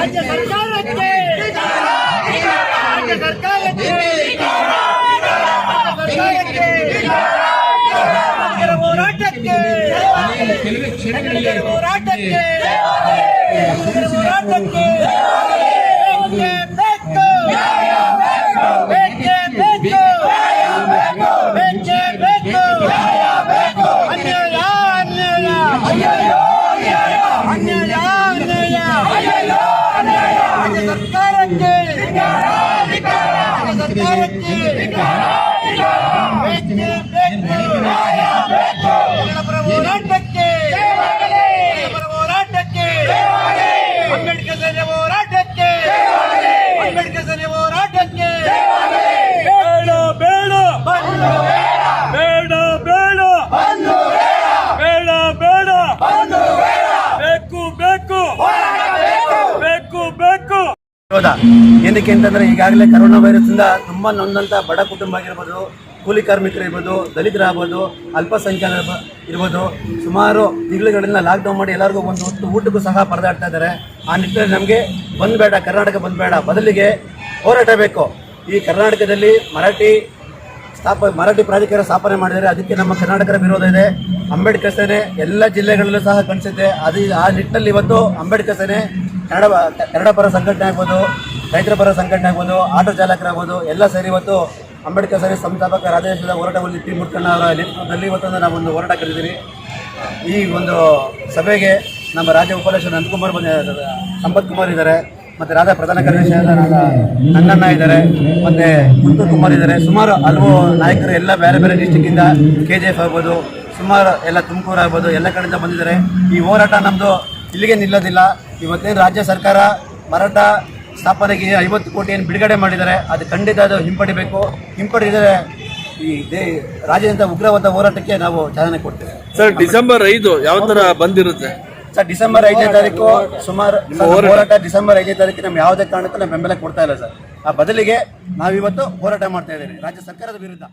ರಾಜ್ಯ ಸರ್ಕಾರಕ್ಕೆ ರಾಜ್ಯ ಸರ್ಕಾರಕ್ಕೆ ಸರ್ಕಾರಕ್ಕೆ ನಮ್ಮೆಲ್ಲರ ಹೋರಾಟಕ್ಕೆ ನಮ್ಮೆಲ್ಲರ ಹೋರಾಟಕ್ಕೆ ನಮ್ಮೆಲ್ಲರ ಹೋರಾಟಕ್ಕೆ ಸರ್ಕಾರಕ್ಕೆ ವಿರೋಧ ಏನಕ್ಕೆ ಅಂತಂದ್ರೆ ಈಗಾಗಲೇ ಕರೋನಾ ವೈರಸ್ ಇಂದ ತುಂಬಾ ನೊಂದಂತ ಬಡ ಕುಟುಂಬ ಆಗಿರ್ಬೋದು, ಕೂಲಿ ಕಾರ್ಮಿಕರು ಇರ್ಬೋದು ದಲಿತರಾಗ್ಬೋದು ಅಲ್ಪಸಂಖ್ಯಾತ ಇರ್ಬೋದು, ಸುಮಾರು ತಿಂಗಳುಗಳನ್ನ ಲಾಕ್ಡೌನ್ ಮಾಡಿ ಎಲ್ಲರಿಗೂ ಒಂದು ಹೊತ್ತು ಊಟಕ್ಕೂ ಸಹ ಪರದಾಡ್ತಾ ಇದ್ದಾರೆ. ಆ ನಿಟ್ಟಿನಲ್ಲಿ ನಮಗೆ ಬಂದ್ಬೇಡ, ಕರ್ನಾಟಕ ಬಂದ್ಬೇಡ. ಬದಲಿಗೆ ಹೋರಾಟ ಬೇಕು. ಈ ಕರ್ನಾಟಕದಲ್ಲಿ ಮರಾಠಿ ಸ್ಥಾಪ, ಮರಾಠಿ ಪ್ರಾಧಿಕಾರ ಸ್ಥಾಪನೆ ಮಾಡಿದರೆ ಅದಕ್ಕೆ ನಮ್ಮ ಕರ್ನಾಟಕದ ವಿರೋಧ ಇದೆ. ಅಂಬೇಡ್ಕರ್ ಸೇನೆ ಎಲ್ಲ ಜಿಲ್ಲೆಗಳಲ್ಲೂ ಸಹ ಕಾಣಿಸುತ್ತೆ. ಅದು ಆ ನಿಟ್ಟಿನಲ್ಲಿ ಇವತ್ತು ಅಂಬೇಡ್ಕರ್ ಸೇನೆ ಕನ್ನಡ ಕನ್ನಡ ಪರ ಸಂಘಟನೆ ಆಗ್ಬೋದು, ರೈತರ ಪರ ಸಂಘಟನೆ ಆಗ್ಬೋದು, ಆಟೋ ಚಾಲಕರಾಗ್ಬೋದು, ಎಲ್ಲ ಸೇರಿ ಇವತ್ತು ಅಂಬೇಡ್ಕರ್ ಸರಿ ಸಂಸ್ಥಾಪಕ ರಾಜೇಶ್ವರ ಹೋರಾಟವನ್ನು ಟಿ ಮುಟ್ಕಣ್ಣ ಅವರ ನೇತೃತ್ವದಲ್ಲಿ ಇವತ್ತೊಂದು ನಾವೊಂದು ಹೋರಾಟ ಕರೆದಿದ್ದೀವಿ. ಈ ಒಂದು ಸಭೆಗೆ ನಮ್ಮ ರಾಜ್ಯ ಉಪಾಧ್ಯಕ್ಷ ನಂದಕುಮಾರ್ ಬಂದ, ಸಂಪತ್ ಕುಮಾರ್ ಇದ್ದಾರೆ, ಮತ್ತು ರಾಜ ಪ್ರಧಾನ ಕಾರ್ಯದರ್ಶಿಯಾದ ನನ್ನಣ್ಣ ಇದ್ದಾರೆ, ಮತ್ತು ಮುತ್ತು ಕುಮಾರ್ ಇದ್ದಾರೆ. ಸುಮಾರು ಹಲವು ನಾಯಕರು ಎಲ್ಲ ಬೇರೆ ಬೇರೆ ಡಿಸ್ಟಿಕ್ಕಿಂದ ಕೆ ಜಿ ಎಫ್ ಆಗ್ಬೋದು, ಸುಮಾರು ಎಲ್ಲ ತುಮಕೂರು ಆಗ್ಬೋದು, ಎಲ್ಲ ಕಡೆಯಿಂದ ಬಂದಿದ್ದಾರೆ. ಈ ಹೋರಾಟ ನಮ್ಮದು ಇಲ್ಲಿಗೆ ನಿಲ್ಲೋದಿಲ್ಲ. ಇವತ್ತೇನು ರಾಜ್ಯ ಸರ್ಕಾರ ಮರಾಠ ಸ್ಥಾಪನೆಗೆ ಐವತ್ತು ಕೋಟಿ ಏನು ಬಿಡುಗಡೆ ಮಾಡಿದ್ದಾರೆ. ಅದು ಖಂಡಿತ ಅದು ಹಿಂಪಡಿಬೇಕು. ಹಿಂಪಡಿದರೆ ಈ ದೇ ರಾಜ್ಯದಿಂದ ಉಗ್ರವಾದ ಹೋರಾಟಕ್ಕೆ ನಾವು ಚಾಲನೆ ಕೊಡ್ತೇವೆ. ಸರ್ ಡಿಸೆಂಬರ್ ಐದು ಯಾವ ತರ ಬಂದಿರುತ್ತೆ? ಸರ್ ಡಿಸೆಂಬರ್ ಐದನೇ ತಾರೀಕು ಸುಮಾರು ಹೋರಾಟ. ಡಿಸೆಂಬರ್ ಐದನೇ ತಾರೀಕು ನಮ್ಮ ಯಾವುದೇ ಕಾರಣಕ್ಕೂ ನಮ್ಮ ಬೆಂಬಲ ಕೊಡ್ತಾ ಇಲ್ಲ ಸರ್. ಆ ಬದಲಿಗೆ ನಾವಿವತ್ತು ಹೋರಾಟ ಮಾಡ್ತಾ ಇದ್ದೀವಿ. ರಾಜ್ಯ ಸರ್ಕಾರದ ವಿರುದ್ಧ.